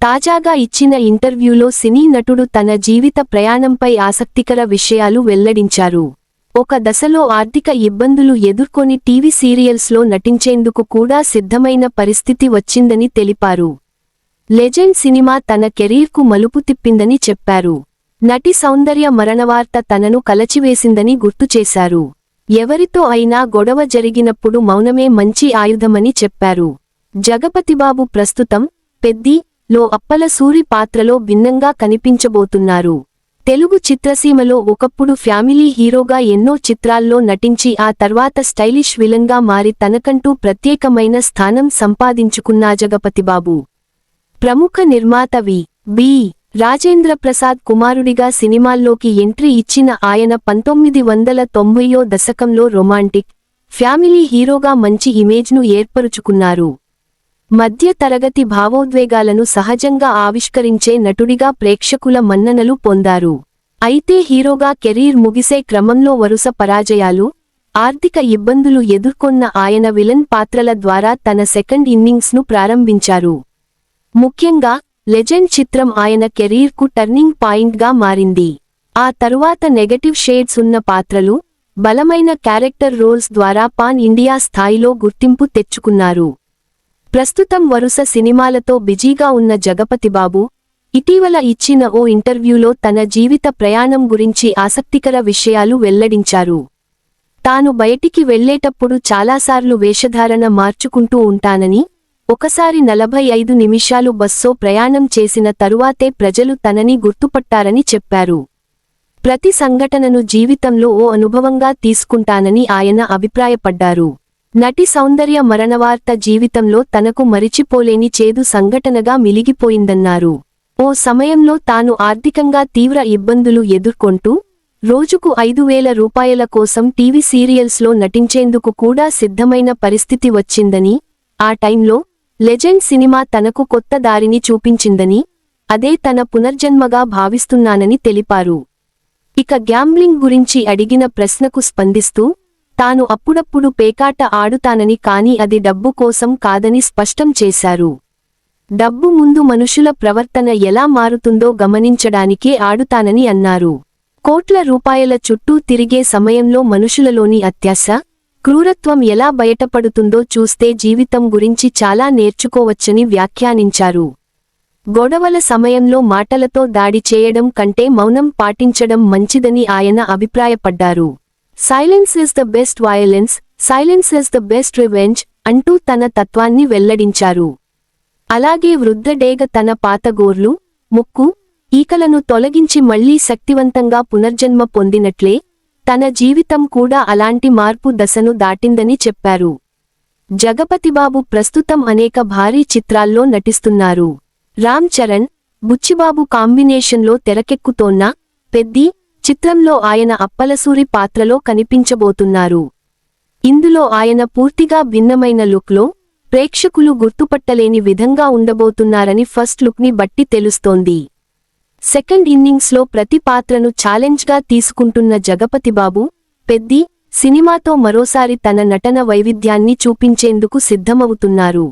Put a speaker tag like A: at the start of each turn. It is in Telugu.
A: తాజాగా ఇచ్చిన ఇంటర్వ్యూలో సినీ నటుడు తన జీవిత ప్రయాణంపై ఆసక్తికర విషయాలు వెల్లడించారు. ఒక దశలో ఆర్థిక ఇబ్బందులు ఎదుర్కొని టీవీ సీరియల్స్లో నటించేందుకు కూడా సిద్ధమైన పరిస్థితి వచ్చిందని తెలిపారు. లెజెండ్ సినిమా తన కెరీర్కు మలుపు తిప్పిందని చెప్పారు. నటి సౌందర్య మరణవార్త తనను కలచివేసిందని గుర్తుచేశారు ఎవరితో అయినా గొడవ జరిగినప్పుడు మౌనమే మంచి ఆయుధమని చెప్పారు. జగపతిబాబు ప్రస్తుతం పెద్ది లో అప్పల సూరి పాత్రలో భిన్నంగా కనిపించబోతున్నారు. తెలుగు చిత్రసీమలో ఒకప్పుడు ఫ్యామిలీ హీరోగా ఎన్నో చిత్రాల్లో నటించి ఆ తర్వాత స్టైలిష్ విలన్గా మారి తనకంటూ ప్రత్యేకమైన స్థానం సంపాదించుకున్నా జగపతిబాబు. ప్రముఖ నిర్మాత వి. బి. రాజేంద్ర ప్రసాద్ కుమారుడిగా సినిమాల్లోకి ఎంట్రీ ఇచ్చిన ఆయన పంతొమ్మిది వందల తొంభైయో దశకంలో రొమాంటిక్ ఫ్యామిలీ హీరోగా మంచి ఇమేజ్ను ఏర్పరుచుకున్నారు. మధ్య తరగతి భావోద్వేగాలను సహజంగా ఆవిష్కరించే నటుడిగా ప్రేక్షకుల మన్ననలు పొందారు. అయితే హీరోగా కెరీర్ ముగిసే క్రమంలో వరుస పరాజయాలు ఆర్థిక ఇబ్బందులు ఎదుర్కొన్న ఆయన విలన్ పాత్రల ద్వారా తన సెకండ్ ఇన్నింగ్స్ను ప్రారంభించారు. ముఖ్యంగా లెజెండ్ చిత్రం ఆయన కెరీర్కు టర్నింగ్ పాయింట్గా మారింది. ఆ తరువాత నెగటివ్ షేడ్స్ ఉన్న పాత్రలు బలమైన క్యారెక్టర్ రోల్స్ ద్వారా పాన్ ఇండియా స్థాయిలో గుర్తింపు తెచ్చుకున్నారు. ప్రస్తుతం వరుస సినిమాలతో బిజీగా ఉన్న జగపతిబాబు ఇటీవల ఇచ్చిన ఓ ఇంటర్వ్యూలో తన జీవిత ప్రయాణం గురించి ఆసక్తికర విషయాలు వెల్లడించారు. తాను బయటికి వెళ్ళేటప్పుడు చాలాసార్లు వేషధారణ మార్చుకుంటూ ఉంటానని ఒకసారి నలభై ఐదు నిమిషాలు బస్సో ప్రయాణం చేసిన తరువాతే ప్రజలు తనని గుర్తుపట్టారని చెప్పారు. ప్రతి సంఘటనను జీవితంలో ఓ అనుభవంగా తీసుకుంటానని ఆయన అభిప్రాయపడ్డారు. నటి సౌందర్య మరణవార్త జీవితంలో తనకు మరిచిపోలేని చేదు సంఘటనగా మిలిగిపోయిందన్నారు. ఓ సమయంలో తాను ఆర్థికంగా తీవ్ర ఇబ్బందులు ఎదుర్కొంటూ రోజుకు ఐదు వేల రూపాయల కోసం టీవీ సీరియల్స్లో నటించేందుకు కూడా సిద్ధమైన పరిస్థితి వచ్చిందని ఆ టైంలో లెజెండ్ సినిమా తనకు కొత్త దారిని చూపించిందని అదే తన పునర్జన్మగా భావిస్తున్నానని తెలిపారు. ఇక గ్యాంబ్లింగ్ గురించి అడిగిన ప్రశ్నకు స్పందిస్తూ తాను అప్పుడప్పుడు పేకాట ఆడుతానని కాని అది డబ్బు కోసం కాదని స్పష్టం చేశారు. డబ్బు ముందు మనుషుల ప్రవర్తన ఎలా మారుతుందో గమనించడానికే ఆడుతానని అన్నారు. కోట్ల రూపాయల చుట్టూ తిరిగే సమయంలో మనుషులలోని అత్యాశ క్రూరత్వం ఎలా బయటపడుతుందో చూస్తే జీవితం గురించి చాలా నేర్చుకోవచ్చని వ్యాఖ్యానించారు. గొడవల సమయంలో మాటలతో దాడి చేయడం కంటే మౌనం పాటించడం మంచిదని ఆయన అభిప్రాయపడ్డారు. Silence is the best violence silence is the best revenge అంటూ తన తత్వాన్ని వెల్లడించారు. అలాగే వృద్ధడేగ తన పాతగోర్లు ముక్కు ఈకలను తొలగించి మళ్ళీ శక్తివంతంగా పునర్జన్మ పొందినట్లే తన జీవితం కూడా అలాంటి మార్పు దశను దాటిందని చెప్పారు. జగపతిబాబు ప్రస్తుతం అనేక భారీ చిత్రాల్లో నటిస్తున్నారు. రామ్ చరణ్ బుచ్చిబాబు కాంబినేషన్లో తెరకెక్కుతోన్న పెద్ది చిత్రంలో ఆయన అప్పలసూరి పాత్రలో కనిపించబోతున్నారు. ఇందులో ఆయన పూర్తిగా భిన్నమైన లుక్లో ప్రేక్షకులు గుర్తుపట్టలేని విధంగా ఉండబోతున్నారని ఫస్ట్ లుక్ని బట్టి తెలుస్తోంది. సెకండ్ ఇన్నింగ్స్లో ప్రతి పాత్రను ఛాలెంజ్గా తీసుకుంటున్న జగపతిబాబు పెద్ది సినిమాతో మరోసారి తన నటన వైవిధ్యాన్ని చూపించేందుకు సిద్ధమవుతున్నారు.